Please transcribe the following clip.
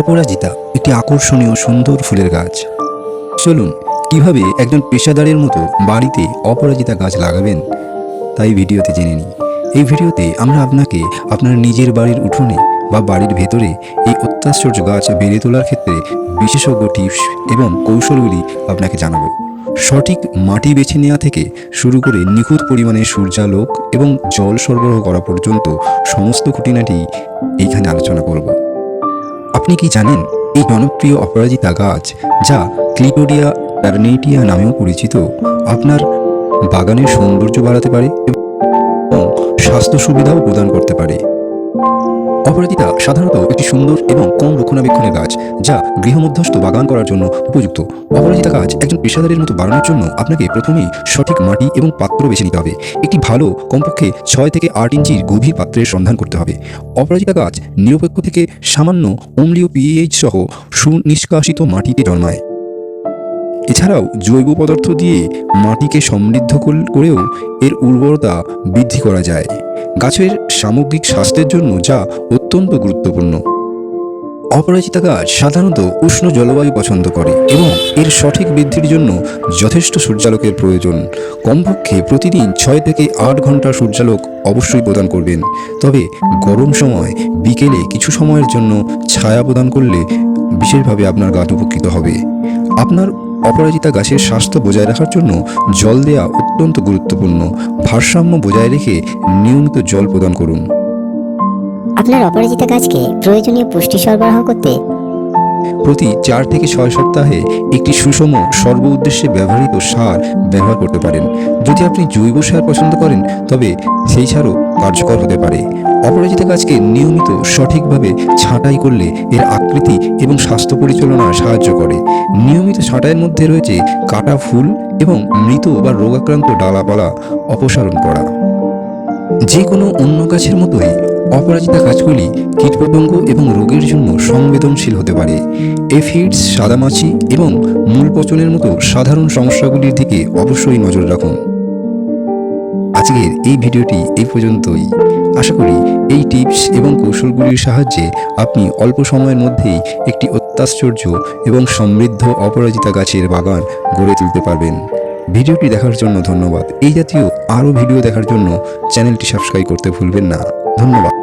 অপরাজিতা, একটি আকর্ষণীয় সুন্দর ফুলের গাছ। চলুন, কীভাবে একজন পেশাদারের মতো বাড়িতে অপরাজিতা গাছ লাগাবেন, তাই ভিডিওতে জেনে নিই। এই ভিডিওতে আমরা আপনাকে আপনার নিজের বাড়ির উঠোনে বা বাড়ির ভেতরে এই অত্যাশ্চর্য গাছ বেড়ে তোলার ক্ষেত্রে বিশেষজ্ঞ টিপস এবং কৌশলগুলি আপনাকে জানাব। সঠিক মাটি বেছে নেওয়া থেকে শুরু করে নিখুঁত পরিমাণে সূর্যালোক এবং জল সরবরাহ করা পর্যন্ত সমস্ত খুঁটিনাটি এইখানে আলোচনা করব। আপনি কি জানেন, এই জনপ্রিয় অপরাজিতা গাছ যা ক্লিপোডিয়া টার্নেটিয়া নামেও পরিচিত, আপনার বাগানের সৌন্দর্য বাড়াতে পারে এবং স্বাস্থ্য সুবিধাও প্রদান করতে পারে। অপরাজিতা সাধারণত একটি সুন্দর এবং কম রক্ষণাবেক্ষণের গাছ, যা গৃহমধ্যস্থ বাগান করার জন্য উপযুক্ত। অপরাজিতা গাছ একজন পেশাদারের মতো বাড়ানোর জন্য আপনাকে প্রথমেই সঠিক মাটি এবং পাত্র বেছে নিতে হবে। একটি ভালো, কমপক্ষে ছয় থেকে আট ইঞ্চির গভীর পাত্রের সন্ধান করতে হবে। অপরাজিতা গাছ নিরপেক্ষ থেকে সামান্য অম্লীয় পিএইচ সহ সুনিষ্কাশিত মাটিতে জন্মায়। এছাড়াও জৈব পদার্থ দিয়ে মাটিকে সমৃদ্ধ করেও এর উর্বরতা বৃদ্ধি করা যায়। গাছের সামগ্রিক স্বাস্থ্যের জন্য যা অত্যন্ত গুরুত্বপূর্ণ। অপরাজিতা গাছ সাধারণত উষ্ণ জলবায়ু পছন্দ করে এবং এর সঠিক বৃদ্ধির জন্য যথেষ্ট সূর্যালোকের প্রয়োজন। কমপক্ষে প্রতিদিন ছয় থেকে আট ঘণ্টা সূর্যালোক অবশ্যই প্রদান করবেন। তবে গরম সময় বিকেলে কিছু সময়ের জন্য ছায়া প্রদান করলে বিশেষভাবে আপনার গাছ উপকৃত হবে। আপনার অপরাজিতা গাছের স্বাস্থ্য বজায় রাখার জন্য জল দেওয়া অত্যন্ত গুরুত্বপূর্ণ। ভারসাম্য বজায় রেখে নিয়মিত জল প্রদান করুন। আপনার অপরাজিতা গাছকে প্রয়োজনীয় পুষ্টি সরবরাহ করতে প্রতি চার থেকে ছয় সপ্তাহে একটি সুষম সর্ব উদ্দেশ্যে ব্যবহৃত সার ব্যবহার করতে পারেন। যদি আপনি জৈব সার পছন্দ করেন, তবে সেই সারও কার্যকর হতে পারে। অপরাজিতা গাছকে নিয়মিত সঠিকভাবে ছাঁটাই করলে এর আকৃতি এবং স্বাস্থ্য পরিচালনা সাহায্য করে। নিয়মিত ছাঁটাইয়ের মধ্যে রয়েছে কাটা ফুল এবং মৃত বা রোগাক্রান্ত ডালাপালা অপসারণ করা। যে কোনো অন্য গাছের মতোই অপরাজিতা গাছগুলি কীটপতঙ্গ এবং রোগের জন্য সংবেদনশীল হতে পারে। এফিডস, সাদামাছি এবং মূল পচনের মতো সাধারণ সমস্যাগুলির দিকে অবশ্যই নজর রাখুন। আজকের এই ভিডিওটি এই পর্যন্তই। আশা করি এই টিপস এবং কৌশলগুলির সাহায্যে আপনি অল্প সময়ের মধ্যেই একটি অত্যাশ্চর্য এবং সমৃদ্ধ অপরাজিতা গাছের বাগান গড়ে তুলতে পারবেন। ভিডিওটি দেখার জন্য ধন্যবাদ। এই জাতীয় আরও ভিডিও দেখার জন্য চ্যানেলটি সাবস্ক্রাইব করতে ভুলবেন না। ধন্যবাদ।